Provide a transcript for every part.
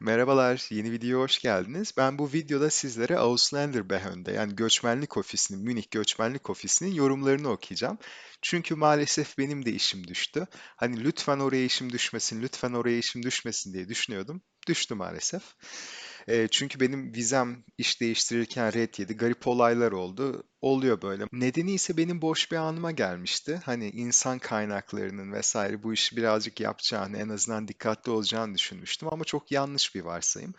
Merhabalar, yeni videoya hoş geldiniz. Ben bu videoda sizlere Ausländerbehörde yani göçmenlik ofisinin, Münih göçmenlik ofisinin yorumlarını okuyacağım. Çünkü maalesef benim de işim düştü. Hani lütfen oraya işim düşmesin, lütfen oraya işim düşmesin diye düşünüyordum. Düştü maalesef. E, çünkü benim vizem iş değiştirirken red yedi. Garip olaylar oldu. Oluyor böyle. Nedeni ise benim boş bir anıma gelmişti. Hani insan kaynaklarının vesaire bu işi birazcık yapacağını, en azından dikkatli olacağını düşünmüştüm ama çok yanlış bir varsayım.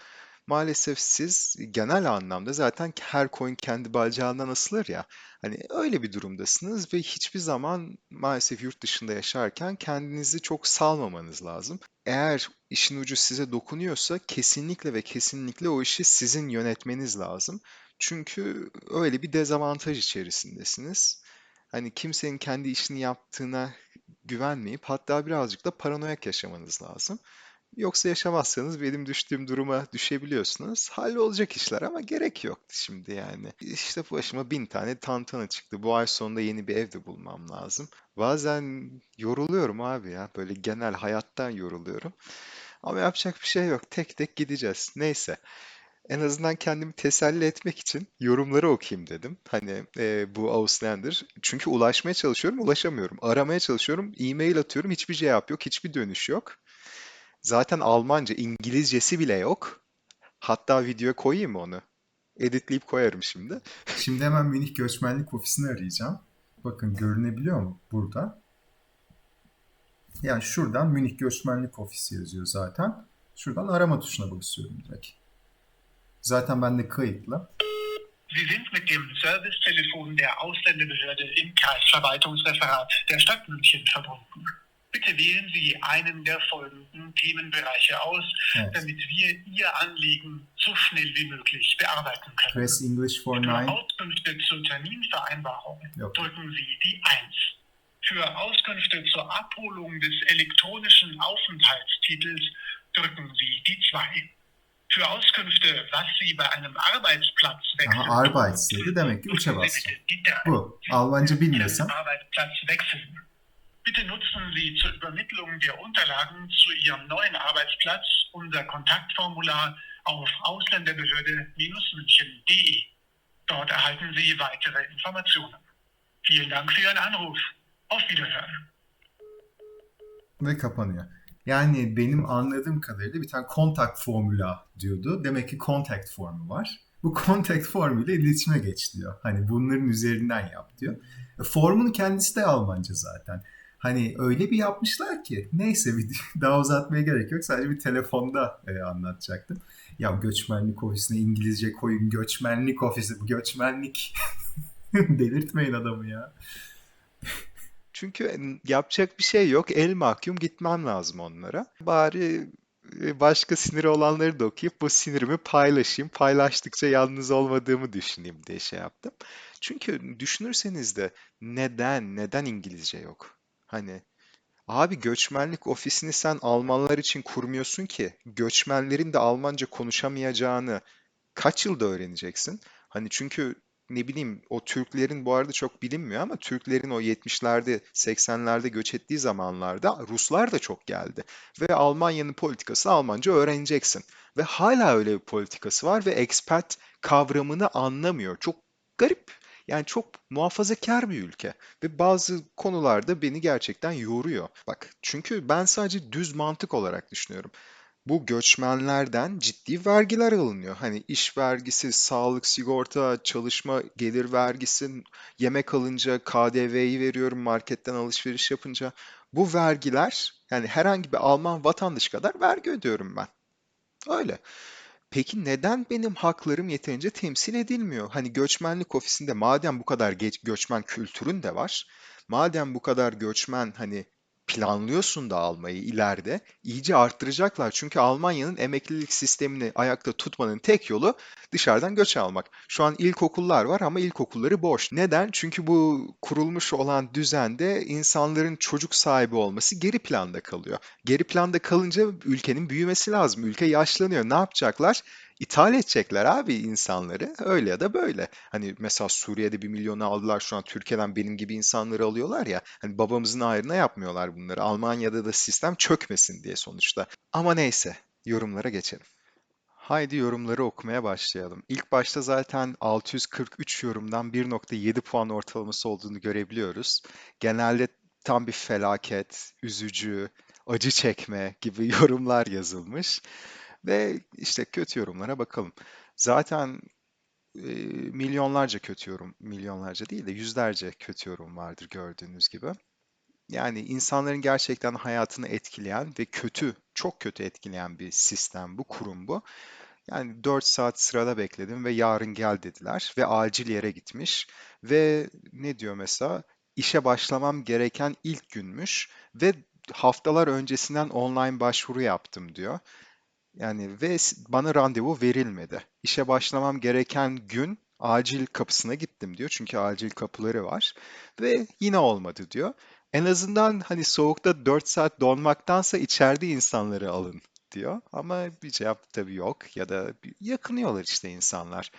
Maalesef siz genel anlamda zaten her koyun kendi bacağından asılır ya. Hani öyle bir durumdasınız ve hiçbir zaman maalesef yurt dışında yaşarken kendinizi çok salmamanız lazım. Eğer işin ucu size dokunuyorsa kesinlikle ve kesinlikle o işi sizin yönetmeniz lazım. Çünkü öyle bir dezavantaj içerisindesiniz. Hani kimsenin kendi işini yaptığına güvenmeyip hatta birazcık da paranoyak yaşamanız lazım. Yoksa yaşamazsanız benim düştüğüm duruma düşebiliyorsunuz. Hallolacak işler ama gerek yoktu şimdi yani. İşte başıma bin tane tantana çıktı. Bu ay sonunda yeni bir evde bulmam lazım. Bazen yoruluyorum abi ya. Böyle genel hayattan yoruluyorum. Ama yapacak bir şey yok. Tek tek gideceğiz. Neyse. En azından kendimi teselli etmek için yorumları okuyayım dedim. Hani e, bu Auslander. Çünkü ulaşmaya çalışıyorum, ulaşamıyorum. Aramaya çalışıyorum, e-mail atıyorum, hiçbir cevap yok, hiçbir dönüş yok. Zaten Almanca, İngilizcesi bile yok. Hatta videoya koyayım mı onu? Editleyip koyarım şimdi. Şimdi hemen Münih Göçmenlik Ofisi'ni arayacağım. Bakın görünebiliyor mu burada? Yani şuradan Münih Göçmenlik Ofisi yazıyor zaten. Şuradan arama tuşuna basıyorum direkt. Zaten bende kayıtlı. Sie sind mit dem Servicetelefon der Ausländerbehörde im Kreisverwaltungsreferat der Stadt München verbunden. Bitte wählen Sie einen der folgenden Themenbereiche aus, Evet. damit wir Ihr Anliegen so schnell wie möglich bearbeiten können. Press English for Für 9. Auskünfte zur Terminvereinbarung Ja. drücken Sie die 1. Für Auskünfte zur Abholung des elektronischen Aufenthaltstitels drücken Sie die 2. Für Auskünfte, was Sie bei einem Arbeitsplatzwechsel Aha, Arbeits dedi. Demek ki üçe drücken Sie basacağım. bitte die 3. Bu. Almanca bilmiyorsam. Ihren Arbeitsplatz wechseln. Bitte nutzen Sie zur Übermittlung der Unterlagen zu Ihrem neuen Arbeitsplatz unser Kontaktformular auf ausländerbehörde-münchen.de. Dort erhalten Sie weitere Informationen. Vielen Dank für Ihren Anruf. Auf Wiederhören. Ve kapanıyor. Yani benim anladığım kadarıyla bir tane contact formula diyordu. Demek ki contact formu var. Bu contact formuyla iletişime geç diyor. Hani bunların üzerinden yap diyor. E, Formun kendisi de Almanca zaten. Hani öyle bir yapmışlar ki neyse video daha uzatmaya gerek yok. Sadece bir telefonda e, anlatacaktım. Ya göçmenlik ofisine İngilizce koyun göçmenlik ofisi bu göçmenlik. Delirtmeyin adamı ya. Çünkü yapacak bir şey yok. El mahkum gitmem lazım onlara. Bari e, başka siniri olanları da okuyup bu sinirimi paylaşayım. Paylaştıkça yalnız olmadığımı düşüneyim diye şey yaptım. Çünkü düşünürseniz de neden, neden İngilizce yok? Hani abi göçmenlik ofisini sen Almanlar için kurmuyorsun ki göçmenlerin de Almanca konuşamayacağını kaç yılda öğreneceksin? Hani çünkü ne bileyim o Türklerin bu arada çok bilinmiyor ama Türklerin o 70'lerde 80'lerde göç ettiği zamanlarda Ruslar da çok geldi. Ve Almanya'nın politikası Almanca öğreneceksin. Ve hala öyle bir politikası var ve expat kavramını anlamıyor. Çok garip. Yani çok muhafazakar bir ülke ve bazı konularda beni gerçekten yoruyor. Bak çünkü ben sadece düz mantık olarak düşünüyorum bu göçmenlerden ciddi vergiler alınıyor. Hani iş vergisi, sağlık, sigorta, çalışma gelir vergisi, yemek alınca KDV'yi veriyorum marketten alışveriş yapınca. Bu vergiler yani herhangi bir Alman vatandaşı kadar vergi ödüyorum ben. Öyle. Peki neden benim haklarım yeterince temsil edilmiyor? Hani göçmenlik ofisinde madem bu kadar geç, göçmen kültürün de var, madem bu kadar göçmen hani planlıyorsun da almayı ileride iyice arttıracaklar. Çünkü Almanya'nın emeklilik sistemini ayakta tutmanın tek yolu dışarıdan göç almak. Şu an ilkokullar var ama ilkokulları boş. Neden? Çünkü bu kurulmuş olan düzende insanların çocuk sahibi olması geri planda kalıyor. Geri planda kalınca ülkenin büyümesi lazım. Ülke yaşlanıyor. Ne yapacaklar? İthal edecekler abi insanları. Öyle ya da böyle. Hani mesela Suriye'de bir milyonu aldılar şu an Türkiye'den benim gibi insanları alıyorlar ya. Hani babamızın ayrına yapmıyorlar bunları. Almanya'da da sistem çökmesin diye sonuçta. Ama neyse yorumlara geçelim. Haydi yorumları okumaya başlayalım. İlk başta zaten 643 yorumdan 1.7 puan ortalaması olduğunu görebiliyoruz. Genelde tam bir felaket, üzücü, acı çekme gibi yorumlar yazılmış. Ve işte kötü yorumlara bakalım. Zaten e, milyonlarca kötü yorum, milyonlarca değil de yüzlerce kötü yorum vardır gördüğünüz gibi. Yani insanların gerçekten hayatını etkileyen ve kötü, çok kötü etkileyen bir sistem bu, kurum bu. Yani 4 saat sırada bekledim ve yarın gel dediler ve acil yere gitmiş ve ne diyor mesela işe başlamam gereken ilk günmüş ve haftalar öncesinden online başvuru yaptım diyor. Yani ve bana randevu verilmedi. İşe başlamam gereken gün acil kapısına gittim diyor. Çünkü acil kapıları var ve yine olmadı diyor. En azından hani soğukta 4 saat donmaktansa içeride insanları alın diyor. Ama bir cevap tabii yok ya da yakınıyorlar işte insanlar.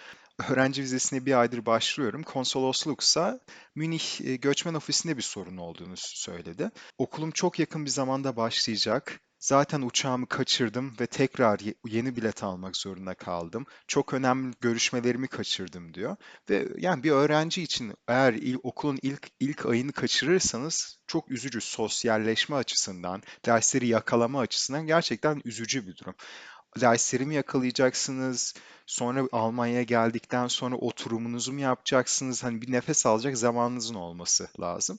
Öğrenci vizesine bir aydır başvuruyorum. Konsolosluksa Münih e, göçmen ofisinde bir sorun olduğunu söyledi. Okulum çok yakın bir zamanda başlayacak. Zaten uçağımı kaçırdım ve tekrar ye- yeni bilet almak zorunda kaldım. Çok önemli görüşmelerimi kaçırdım diyor. Ve yani bir öğrenci için eğer il, okulun ilk ilk ayını kaçırırsanız çok üzücü sosyalleşme açısından, dersleri yakalama açısından gerçekten üzücü bir durum. Derslerimi yakalayacaksınız. Sonra Almanya'ya geldikten sonra oturumunuzu mu yapacaksınız? Hani bir nefes alacak zamanınızın olması lazım.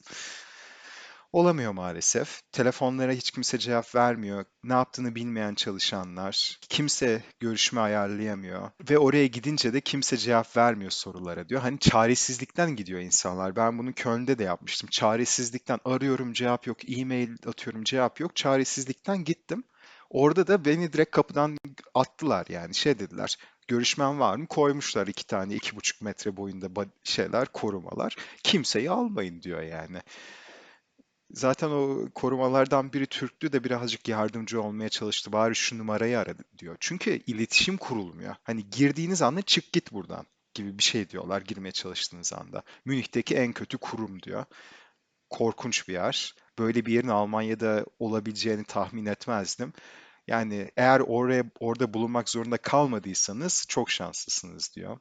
Olamıyor maalesef. Telefonlara hiç kimse cevap vermiyor. Ne yaptığını bilmeyen çalışanlar. Kimse görüşme ayarlayamıyor. Ve oraya gidince de kimse cevap vermiyor sorulara diyor. Hani çaresizlikten gidiyor insanlar. Ben bunu Köln'de de yapmıştım. Çaresizlikten arıyorum cevap yok, e-mail atıyorum cevap yok. Çaresizlikten gittim. Orada da beni direkt kapıdan attılar yani şey dediler. Görüşmen var mı? Koymuşlar iki tane iki buçuk metre boyunda şeyler korumalar. Kimseyi almayın diyor yani. Zaten o korumalardan biri Türktü de birazcık yardımcı olmaya çalıştı. Bari şu numarayı ara diyor. Çünkü iletişim kurulmuyor. Hani girdiğiniz anda çık git buradan gibi bir şey diyorlar girmeye çalıştığınız anda. Münih'teki en kötü kurum diyor. Korkunç bir yer. Böyle bir yerin Almanya'da olabileceğini tahmin etmezdim. Yani eğer oraya orada bulunmak zorunda kalmadıysanız çok şanslısınız diyor.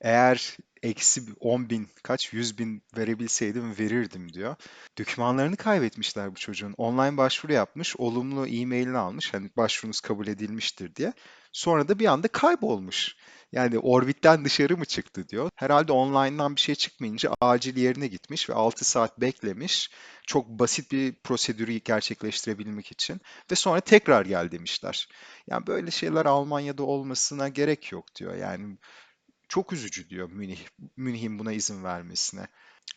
Eğer eksi 10 bin kaç 100 bin verebilseydim verirdim diyor. Dokümanlarını kaybetmişler bu çocuğun. Online başvuru yapmış, olumlu e-mailini almış. Hani başvurunuz kabul edilmiştir diye. Sonra da bir anda kaybolmuş. Yani orbitten dışarı mı çıktı diyor. Herhalde online'dan bir şey çıkmayınca acil yerine gitmiş ve 6 saat beklemiş. Çok basit bir prosedürü gerçekleştirebilmek için. Ve sonra tekrar gel demişler. Yani böyle şeyler Almanya'da olmasına gerek yok diyor. Yani çok üzücü diyor Münih, Münih'in buna izin vermesine.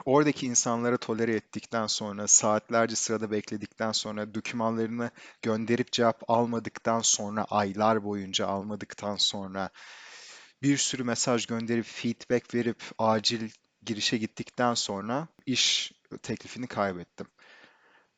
Oradaki insanlara tolere ettikten sonra, saatlerce sırada bekledikten sonra, dokümanlarını gönderip cevap almadıktan sonra, aylar boyunca almadıktan sonra, bir sürü mesaj gönderip, feedback verip, acil girişe gittikten sonra iş teklifini kaybettim.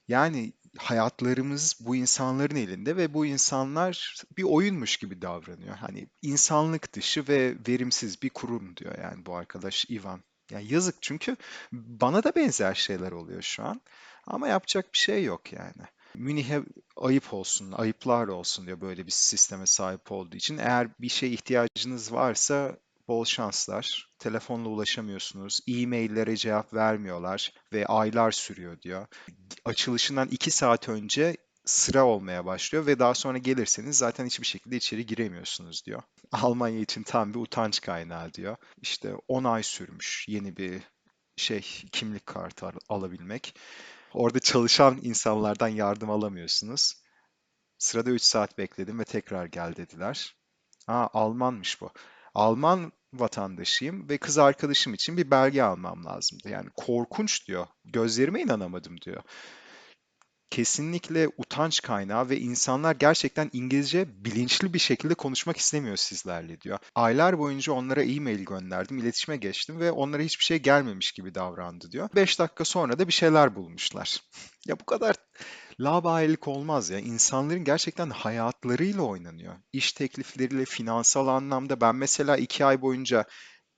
Yani hayatlarımız bu insanların elinde ve bu insanlar bir oyunmuş gibi davranıyor. Hani insanlık dışı ve verimsiz bir kurum diyor yani bu arkadaş Ivan. Yani yazık çünkü bana da benzer şeyler oluyor şu an. Ama yapacak bir şey yok yani. Münih'e ayıp olsun, ayıplar olsun diyor böyle bir sisteme sahip olduğu için. Eğer bir şeye ihtiyacınız varsa bol şanslar. Telefonla ulaşamıyorsunuz, e-maillere cevap vermiyorlar ve aylar sürüyor diyor açılışından 2 saat önce sıra olmaya başlıyor ve daha sonra gelirseniz zaten hiçbir şekilde içeri giremiyorsunuz diyor. Almanya için tam bir utanç kaynağı diyor. İşte 10 ay sürmüş yeni bir şey kimlik kartı al- alabilmek. Orada çalışan insanlardan yardım alamıyorsunuz. Sırada 3 saat bekledim ve tekrar gel dediler. Ha Almanmış bu. Alman vatandaşıyım ve kız arkadaşım için bir belge almam lazımdı. Yani korkunç diyor. Gözlerime inanamadım diyor kesinlikle utanç kaynağı ve insanlar gerçekten İngilizce bilinçli bir şekilde konuşmak istemiyor sizlerle diyor. Aylar boyunca onlara e-mail gönderdim, iletişime geçtim ve onlara hiçbir şey gelmemiş gibi davrandı diyor. 5 dakika sonra da bir şeyler bulmuşlar. Ya bu kadar laubalilik olmaz ya. İnsanların gerçekten hayatlarıyla oynanıyor. İş teklifleriyle, finansal anlamda ben mesela 2 ay boyunca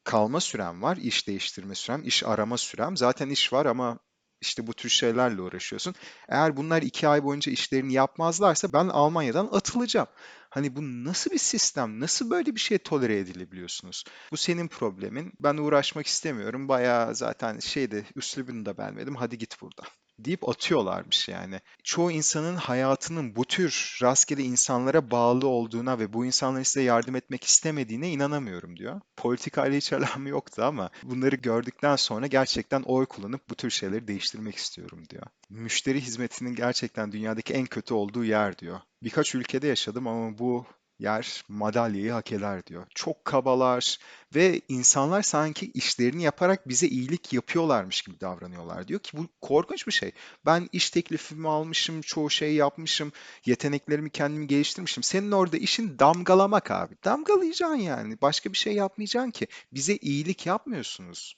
kalma sürem var, iş değiştirme sürem, iş arama sürem. Zaten iş var ama işte bu tür şeylerle uğraşıyorsun. Eğer bunlar iki ay boyunca işlerini yapmazlarsa ben Almanya'dan atılacağım. Hani bu nasıl bir sistem? Nasıl böyle bir şey tolere edilebiliyorsunuz? Bu senin problemin. Ben uğraşmak istemiyorum. Bayağı zaten şeyde üslubunu da beğenmedim. Hadi git buradan deyip atıyorlarmış yani. Çoğu insanın hayatının bu tür rastgele insanlara bağlı olduğuna ve bu insanların size yardım etmek istemediğine inanamıyorum diyor. Politikayla hiç alakam yoktu ama bunları gördükten sonra gerçekten oy kullanıp bu tür şeyleri değiştirmek istiyorum diyor. Müşteri hizmetinin gerçekten dünyadaki en kötü olduğu yer diyor. Birkaç ülkede yaşadım ama bu yer madalyayı hak eder diyor. Çok kabalar ve insanlar sanki işlerini yaparak bize iyilik yapıyorlarmış gibi davranıyorlar diyor ki bu korkunç bir şey. Ben iş teklifimi almışım, çoğu şey yapmışım, yeteneklerimi kendimi geliştirmişim. Senin orada işin damgalamak abi. Damgalayacaksın yani. Başka bir şey yapmayacaksın ki. Bize iyilik yapmıyorsunuz.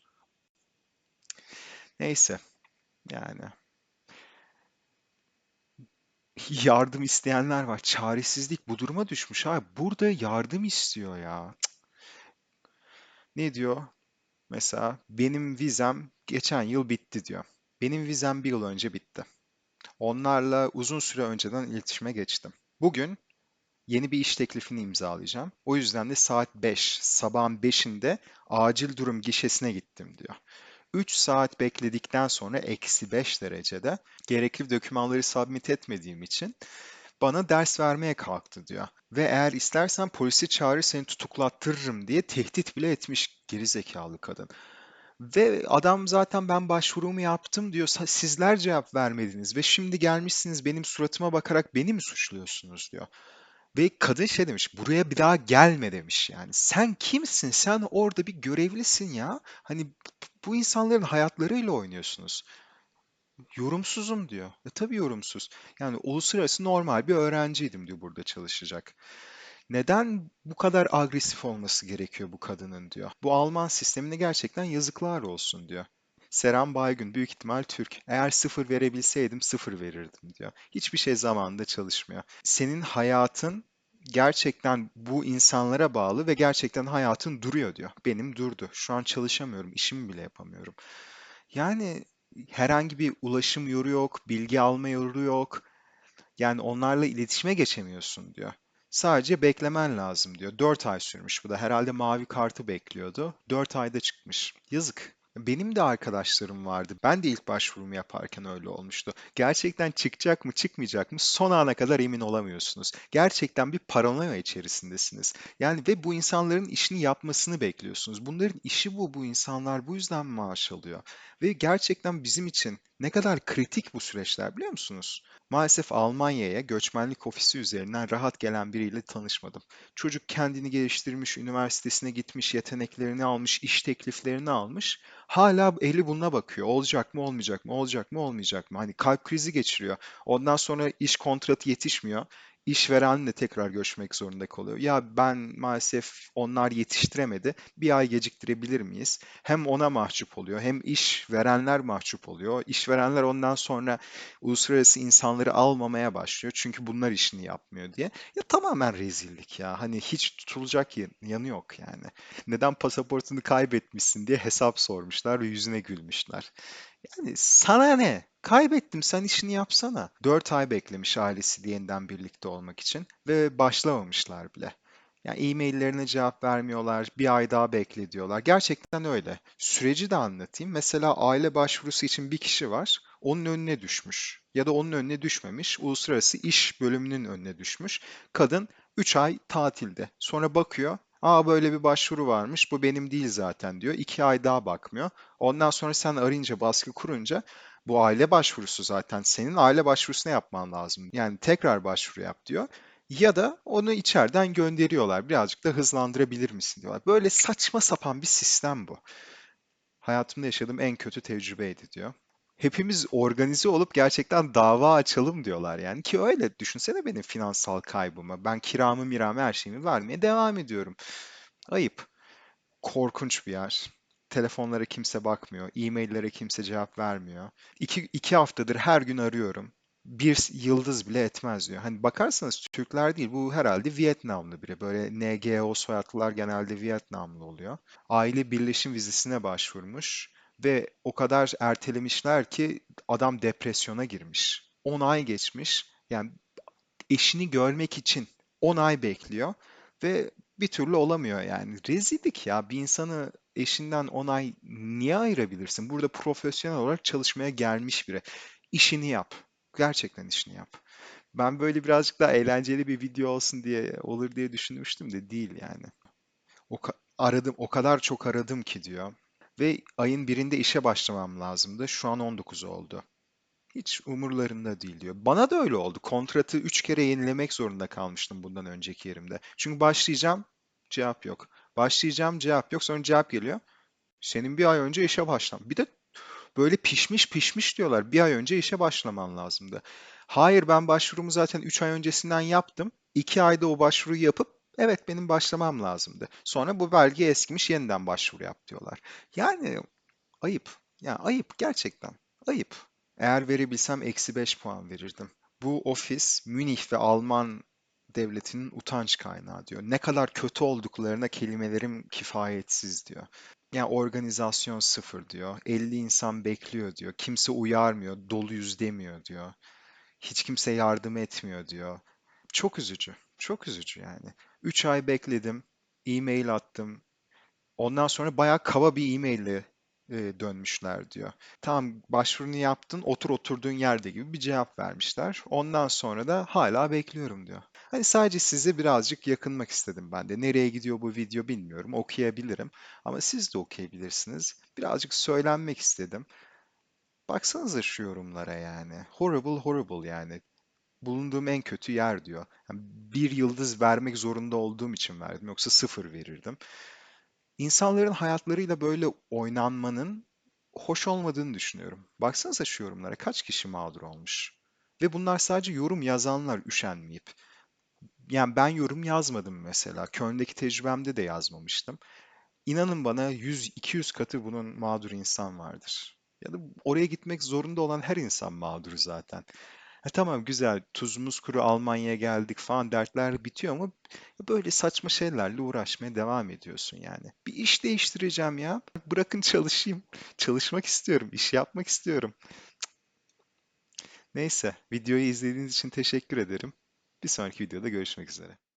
Neyse. Yani yardım isteyenler var. Çaresizlik bu duruma düşmüş abi. Burada yardım istiyor ya. Ne diyor? Mesela benim vizem geçen yıl bitti diyor. Benim vizem bir yıl önce bitti. Onlarla uzun süre önceden iletişime geçtim. Bugün yeni bir iş teklifini imzalayacağım. O yüzden de saat 5, sabahın 5'inde acil durum gişesine gittim diyor. 3 saat bekledikten sonra eksi 5 derecede gerekli dokümanları submit etmediğim için bana ders vermeye kalktı diyor. Ve eğer istersen polisi çağırır seni tutuklattırırım diye tehdit bile etmiş gerizekalı kadın. Ve adam zaten ben başvurumu yaptım diyor. "Sa- Sizler cevap vermediniz ve şimdi gelmişsiniz benim suratıma bakarak beni mi suçluyorsunuz diyor. Ve kadın şey demiş, buraya bir daha gelme demiş yani. Sen kimsin? Sen orada bir görevlisin ya. Hani bu insanların hayatlarıyla oynuyorsunuz. Yorumsuzum diyor. E tabii yorumsuz. Yani uluslararası normal bir öğrenciydim diyor burada çalışacak. Neden bu kadar agresif olması gerekiyor bu kadının diyor. Bu Alman sistemine gerçekten yazıklar olsun diyor. Seren Baygün büyük ihtimal Türk. Eğer sıfır verebilseydim sıfır verirdim diyor. Hiçbir şey zamanında çalışmıyor. Senin hayatın gerçekten bu insanlara bağlı ve gerçekten hayatın duruyor diyor. Benim durdu. Şu an çalışamıyorum, işimi bile yapamıyorum. Yani herhangi bir ulaşım yolu yok, bilgi alma yolu yok. Yani onlarla iletişime geçemiyorsun diyor. Sadece beklemen lazım diyor. 4 ay sürmüş bu da. Herhalde mavi kartı bekliyordu. 4 ayda çıkmış. Yazık. Benim de arkadaşlarım vardı. Ben de ilk başvurumu yaparken öyle olmuştu. Gerçekten çıkacak mı, çıkmayacak mı son ana kadar emin olamıyorsunuz. Gerçekten bir paranoya içerisindesiniz. Yani ve bu insanların işini yapmasını bekliyorsunuz. Bunların işi bu, bu insanlar bu yüzden maaş alıyor. Ve gerçekten bizim için ne kadar kritik bu süreçler biliyor musunuz? Maalesef Almanya'ya göçmenlik ofisi üzerinden rahat gelen biriyle tanışmadım. Çocuk kendini geliştirmiş, üniversitesine gitmiş, yeteneklerini almış, iş tekliflerini almış. Hala eli bununla bakıyor. Olacak mı, olmayacak mı, olacak mı, olmayacak mı? Hani kalp krizi geçiriyor. Ondan sonra iş kontratı yetişmiyor. İşverenle tekrar görüşmek zorunda kalıyor. Ya ben maalesef onlar yetiştiremedi. Bir ay geciktirebilir miyiz? Hem ona mahcup oluyor, hem işverenler mahcup oluyor. İşverenler ondan sonra uluslararası insanları almamaya başlıyor. Çünkü bunlar işini yapmıyor diye. Ya tamamen rezillik ya. Hani hiç tutulacak yanı yok yani. Neden pasaportunu kaybetmişsin diye hesap sormuşlar ve yüzüne gülmüşler. Yani sana ne? Kaybettim sen işini yapsana. 4 ay beklemiş ailesi yeniden birlikte olmak için ve başlamamışlar bile. Yani e-maillerine cevap vermiyorlar, bir ay daha bekle diyorlar. Gerçekten öyle. Süreci de anlatayım. Mesela aile başvurusu için bir kişi var, onun önüne düşmüş. Ya da onun önüne düşmemiş, uluslararası iş bölümünün önüne düşmüş. Kadın 3 ay tatilde. Sonra bakıyor, aa böyle bir başvuru varmış, bu benim değil zaten diyor. 2 ay daha bakmıyor. Ondan sonra sen arayınca, baskı kurunca bu aile başvurusu zaten. Senin aile başvurusunu yapman lazım. Yani tekrar başvuru yap diyor. Ya da onu içeriden gönderiyorlar. Birazcık da hızlandırabilir misin diyorlar. Böyle saçma sapan bir sistem bu. Hayatımda yaşadığım en kötü tecrübeydi diyor. Hepimiz organize olup gerçekten dava açalım diyorlar yani ki öyle düşünsene benim finansal kaybımı. Ben kiramı miramı her şeyimi vermeye devam ediyorum. Ayıp. Korkunç bir yer. Telefonlara kimse bakmıyor. E-maillere kimse cevap vermiyor. İki, iki haftadır her gün arıyorum. Bir yıldız bile etmez diyor. Hani bakarsanız Türkler değil bu herhalde Vietnamlı biri. Böyle NGO soyadlılar genelde Vietnamlı oluyor. Aile birleşim vizesine başvurmuş ve o kadar ertelemişler ki adam depresyona girmiş. 10 ay geçmiş. Yani eşini görmek için 10 ay bekliyor ve bir türlü olamıyor yani. Rezillik ya. Bir insanı eşinden 10 ay niye ayırabilirsin? Burada profesyonel olarak çalışmaya gelmiş biri. İşini yap. Gerçekten işini yap. Ben böyle birazcık daha eğlenceli bir video olsun diye olur diye düşünmüştüm de değil yani. O aradım, o kadar çok aradım ki diyor. Ve ayın birinde işe başlamam lazımdı. Şu an 19 oldu. Hiç umurlarında değil diyor. Bana da öyle oldu. Kontratı 3 kere yenilemek zorunda kalmıştım bundan önceki yerimde. Çünkü başlayacağım, cevap yok. Başlayacağım, cevap yok. Sonra cevap geliyor. Senin bir ay önce işe başlam. Bir de böyle pişmiş pişmiş diyorlar. Bir ay önce işe başlaman lazımdı. Hayır ben başvurumu zaten 3 ay öncesinden yaptım. 2 ayda o başvuruyu yapıp evet benim başlamam lazımdı. Sonra bu belge eskimiş yeniden başvuru yap diyorlar. Yani ayıp. Ya ayıp gerçekten. Ayıp. Eğer verebilsem eksi 5 puan verirdim. Bu ofis Münih ve Alman devletinin utanç kaynağı diyor. Ne kadar kötü olduklarına kelimelerim kifayetsiz diyor. Yani organizasyon sıfır diyor. 50 insan bekliyor diyor. Kimse uyarmıyor, doluyuz demiyor diyor. Hiç kimse yardım etmiyor diyor. Çok üzücü. Çok üzücü yani. 3 ay bekledim. E-mail attım. Ondan sonra bayağı kaba bir e-maille e, dönmüşler diyor. Tamam başvurunu yaptın, otur oturduğun yerde gibi bir cevap vermişler. Ondan sonra da hala bekliyorum diyor. Hani sadece size birazcık yakınmak istedim ben de. Nereye gidiyor bu video bilmiyorum. Okuyabilirim. Ama siz de okuyabilirsiniz. Birazcık söylenmek istedim. Baksanıza şu yorumlara yani. Horrible horrible yani. Bulunduğum en kötü yer diyor. Yani bir yıldız vermek zorunda olduğum için verdim. Yoksa sıfır verirdim. İnsanların hayatlarıyla böyle oynanmanın hoş olmadığını düşünüyorum. Baksanıza şu yorumlara kaç kişi mağdur olmuş. Ve bunlar sadece yorum yazanlar üşenmeyip. Yani ben yorum yazmadım mesela. Köln'deki tecrübemde de yazmamıştım. İnanın bana 100-200 katı bunun mağdur insan vardır. Ya da oraya gitmek zorunda olan her insan mağdur zaten. Ha, tamam güzel tuzumuz kuru Almanya'ya geldik falan dertler bitiyor ama böyle saçma şeylerle uğraşmaya devam ediyorsun yani. Bir iş değiştireceğim ya. Bırakın çalışayım. Çalışmak istiyorum. iş yapmak istiyorum. Neyse videoyu izlediğiniz için teşekkür ederim. Bir sonraki videoda görüşmek üzere.